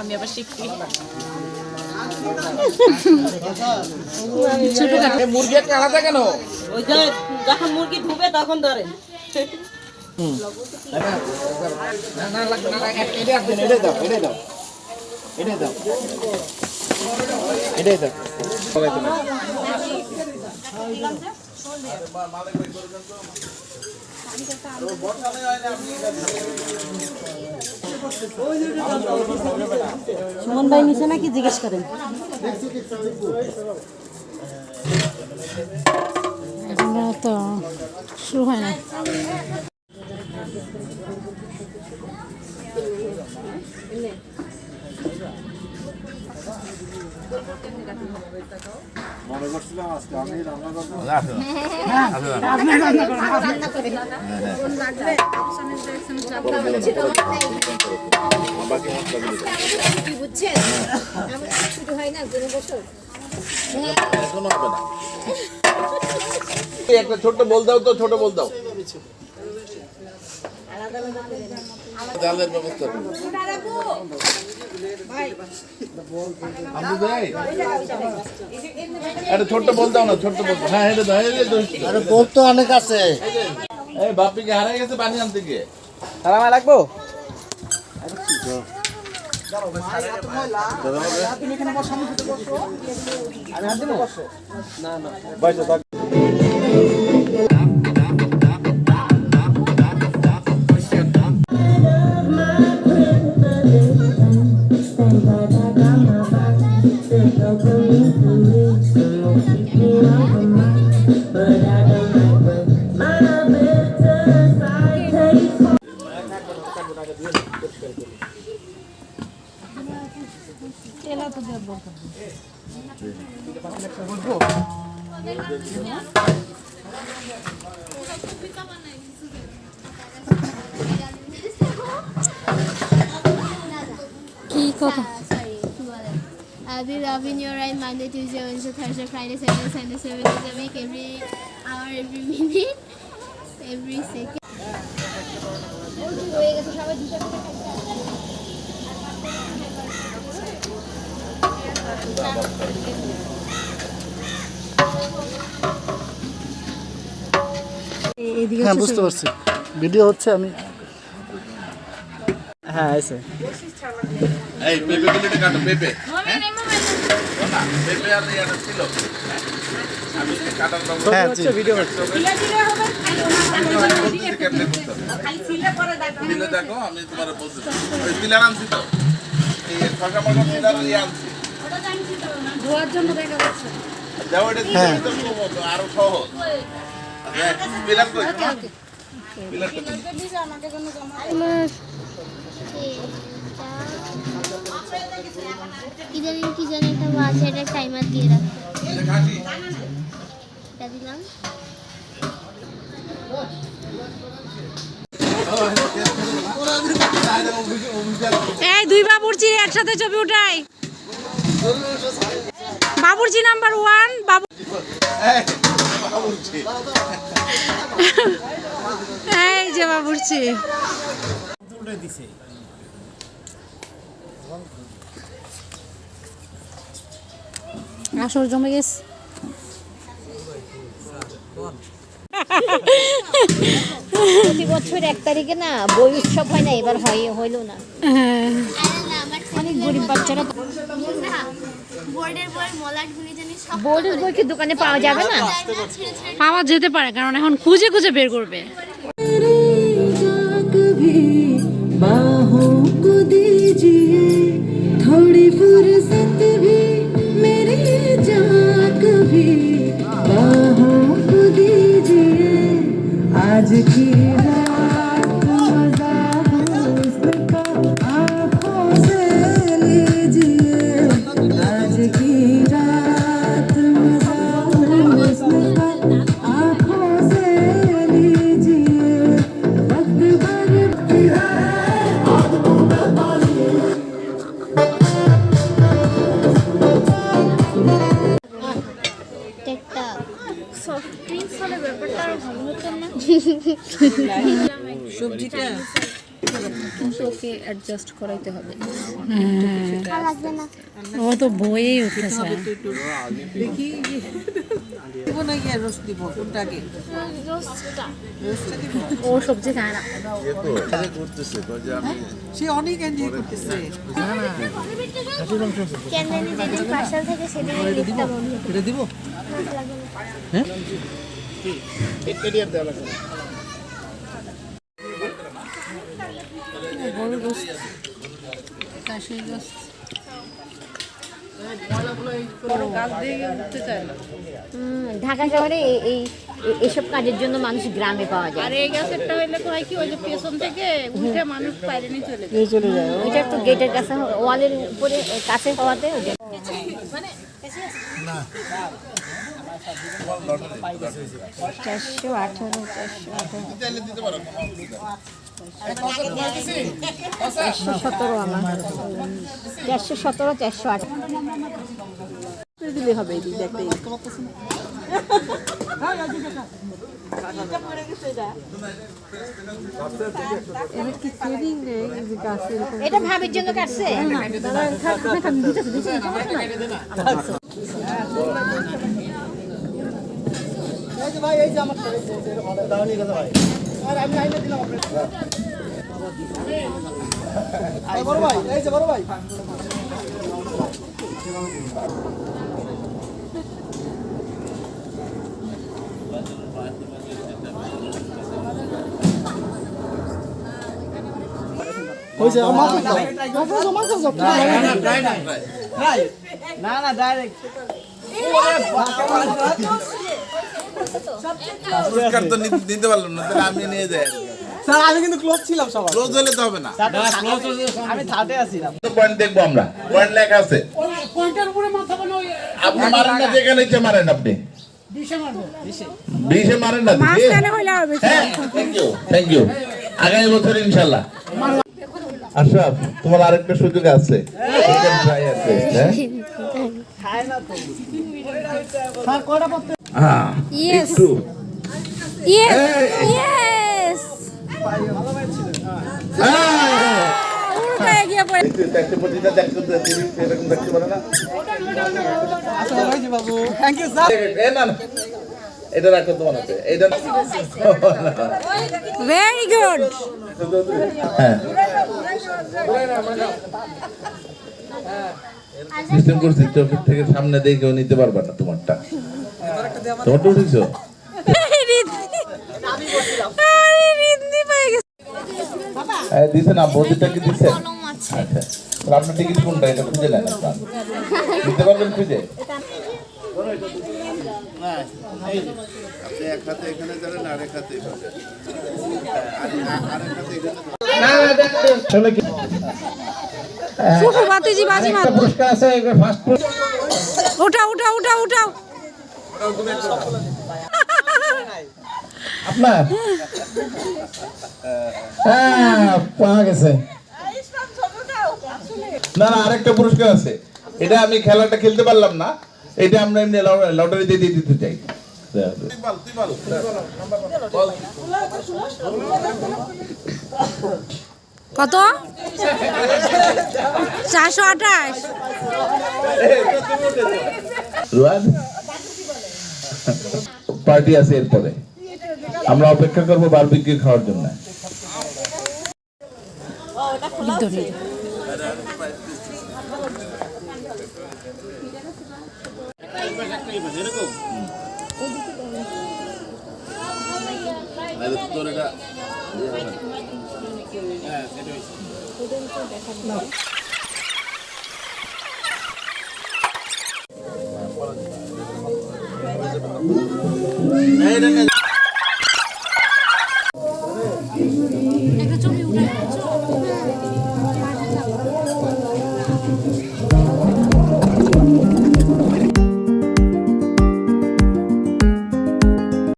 আমি আবার শিখছি মুরগি একটা আলাদা কেন ওই যে যখন মুরগি ঢুবে তখন ধরেন না না লাগবে না এটা এটা দাও এটা দাও এটা দাও এটাই দাও সবাই তুমি সুমন ভাই নিচে নাকি জিজ্ঞেস করেন? তো শুরু হয় না বুঝছেন? আমার হয় না কোনো বছর। এই একটা ছোট্ট বল দাও তো ছোট বল দাও। জালের ব্যবস্থা করুন। ছোট্ট বল দাও না ছোট্ট বল। হ্যাঁ এটা দাও দাও আরে বল তো অনেক আছে। এই বাপিকে হারাই গেছে পানি আনতে গিয়ে। সালামা লাগবো কি কথা sorry I'll be loving your right Monday, Tuesday, Wednesday, Thursday, Friday, Saturday, Sunday, seven days a week, every hour, every minute, every second. হয়ে হ্যাঁ বুঝতে পারছি ভিডিও হচ্ছে আমি হ্যাঁ আছে এই পেঁপে গুলিটা কাটো পেঁপে দেখো আমি তোমার বলতেছি। ওই পিলার আনছি তো এই ফাঁকা ফাঁকা পিলার ইয়ে আনছি। ধোয়ার জন্য দেখা যাচ্ছে যাও এটা দিলে তো সহজ, আরও সহজ পিলার কই পিলার কি জানি কি জানি একটা আছে এটা টাইমার দিয়ে রাখ। এটা দিলাম। এই দুই বাবুর্চি একসাথে ছবি উঠাই। বাবুর্চি নাম্বার ওয়ান বাবু এই যে বাবুর্চি। আসর জমে গেছে। প্রতি বছর এক তারিখে না বই উৎসব হয় না এবার হয় হইল না। অনেক গরিব বাচ্চারা বোর্ডের বই কি দোকানে পাওয়া যাবে না? পাওয়া যেতে পারে কারণ এখন খুঁজে খুঁজে বের করবে। আরও না কিন্তু ওকে অ্যাডজাস্ট করাইতে হবে। আর না ও তো বইয়েই উঠতেছে দেখি দিব না গিয়ে রোস্ট দিব? কোনটা আগে রোস্টটা ও সবজি খায় না। করতেছে কয় যে আমি সে অনেক এনজয় করতেছে। এটা দিব? দেওয়া লাগবে বড় রোস্ট বড় গাছ দিয়ে উঠতে চায় না হুম, ঢাকা শহরে এই- এই এ- এসব কাজের জন্য মানুষ গ্রামে পাওয়া যায়। আর এই গাছেরটা হইলে তো হয় কি ওই যে পেছন থেকে উঠে মানুষ বাইরে নিয়ে চলে যায়। চলে যায় ওইটা তো গেটের কাছে ওয়ালের উপরে কাছে হওয়াতে চারশো আঠারো চারশো আঠারো। চারশো সতেরো আমার চারশো সতেরো চারশো আঠারো দিলে হবে এটা ভাবির জন্য কাটছে ভাই এই যে আমার বড় ভাই এই যে বড় ভাই। হয়েছে আমার আমার কাছে না না ডাইরেক্ট পুরস্কার তো নি- নিতে পারলাম না তাহলে আমি নিয়ে যাই। স্যার আমি কিন্তু ক্লোজ ছিলাম সবার। ক্লোজ হলে তো হবে না। আমি থার্ডে আছিলাম। পয়েন্ট দেখব আমরা। পয়েন্ট লেখা আছে। আপনি মারেন না যেখানে ইচ্ছে মারেন আপনি। বিশে মারেন না হ্যাঁ থ্যাংক ইউ থ্যাংক ইউ আগামী বছর ইনশাল্লাহ। আশরাফ তোমার আরেকটা সুযোগ আছে। এটা আছে, হ্যাঁ? হ্যাঁ, Yes. একটু হ্যাঁ। এটা রাখো তোমার হাতে। এটা ভেরি গুড হ্যাঁ। সিস্টেম করছি চোখের থেকে সামনে দিয়ে কেউ নিতে পারবে না তোমারটা। তোমারটা উঠেছো না বদিটা কি আচ্ছা আপনার টিকিট কোনটা? এটা খুঁজে নেন পারবেন খুঁজে? বাজি মার। পুরস্কার আছে ফার্স্ট উঠাও উঠাও উঠাও উঠাও। আপনার? হ্যাঁ পাওয়া গেছে। না না আরেকটা পুরস্কার আছে। এটা আমি খেলাটা খেলতে পারলাম না। এটা আমরা এমনি লটারি দিয়ে দিয়ে দিতে চাই। কত? চারশো আঠাশ। পার্টি আছে এরপরে। আমরা অপেক্ষা করব বারবিকিউ খাওয়ার জন্য। এই দেখেন